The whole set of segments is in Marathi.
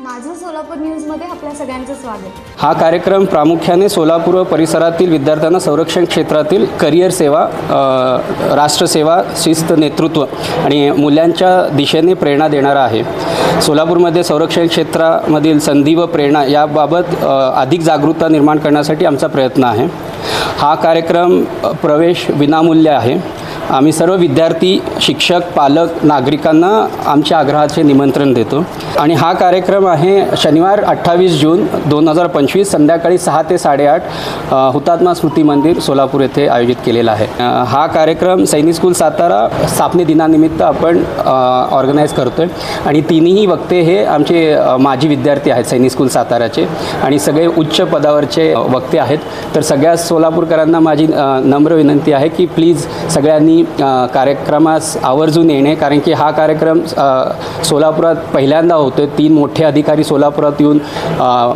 माझं सोलापूर न्यूजमध्ये आपल्या सगळ्यांचं स्वागत. हा कार्यक्रम प्रामुख्याने सोलापूर व परिसरातील विद्यार्थ्यांना संरक्षण क्षेत्रातील करिअर सेवा अ, राष्ट्रसेवा शिस्त नेतृत्व आणि मूल्यांच्या दिशेने प्रेरणा देणारा आहे. सोलापूरमध्ये संरक्षण क्षेत्रामधील संधी व प्रेरणा याबाबत अ, अधिक जागरूकता निर्माण करण्यासाठी आमचा प्रयत्न आहे. हा कार्यक्रम अ, प्रवेश विनामूल्य आहे. आम्ही सर्व विद्यार्थी शिक्षक पालक नागरिकांना आमच्या आग्रहाचे निमंत्रण देतो. आणि हा कार्यक्रम आहे शनिवार अठ्ठावीस जून दोन हजार पंचवीस संध्याकाळी सहा ते साडेआठ हुतात्मा स्मृती मंदिर सोलापूर येथे आयोजित केलेला आहे. हा कार्यक्रम सैनिक स्कूल सातारा स्थापने दिनानिमित्त आपण ऑर्गनाईज करतो आहे आणि तिन्ही वक्ते हे आमचे माजी विद्यार्थी आहेत सैनिक स्कूल साताराचे. आणि सगळे उच्च पदावरचे वक्ते आहेत. तर सगळ्या सोलापूरकरांना माझी नम्र विनंती आहे की प्लीज सगळ्यांनी कार्यक्रमास आवर्जून येणे कारण की हा कार्यक्रम सोलापुरात पहिल्यांदा होतो तीन मोठे अधिकारी सोलापुरात येऊन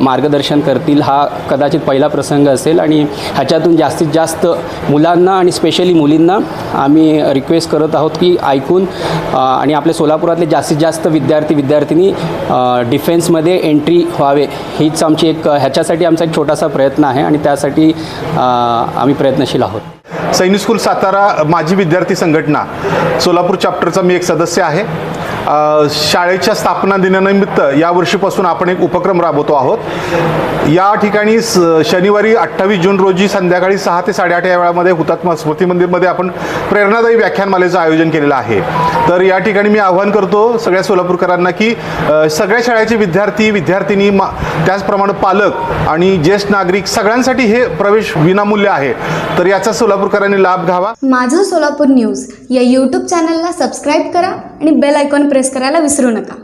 मार्गदर्शन करतील. हा कदाचित पहिला प्रसंग असेल आणि ह्याच्यातून जास्तीत जास्त मुलांना आणि स्पेशली मुलींना आम्ही रिक्वेस्ट करत आहोत की ऐकून आणि आपल्या सोलापुरातले जास्तीत जास्त विद्यार्थी विद्यार्थिनी डिफेन्समध्ये एंट्री व्हावे. हीच आमची एक ह्याच्यासाठी आमचा एक छोटासा प्रयत्न आहे आणि त्यासाठी आम्ही प्रयत्नशील आहोत. सैनिक स्कूल सातारा माजी विद्यार्थी संघटना सोलापूर चॅप्टरचा मी एक सदस्य आहे. शाळेच्या स्थापना दिनानिमित्त या वर्षीपासून आपण एक उपक्रम राबवतो आहोत. या ठिकाणी शनिवारी अठ्ठावीस जून रोजी संध्याकाळी सहा ते साडेआठ या वेळामध्ये हुतात्मा स्मृती मंदिरमध्ये आपण प्रेरणादायी व्याख्यानमालेचं आयोजन केलेलं आहे. तर या ठिकाणी मी आवाहन करतो सगळ्या सोलापूरकरांना की सगळ्या शाळेचे विद्यार्थी विद्यार्थिनी मा त्याचप्रमाणे पालक आणि ज्येष्ठ नागरिक सगळ्यांसाठी हे प्रवेश विनामूल्य आहे. तर याचा सोलापूरकरांनी लाभ घ्यावा. माझं सोलापूर न्यूज या यूट्यूब चॅनलला सबस्क्राईब करा आणि बेल आयकॉन प्रेस करायला विसरू नका.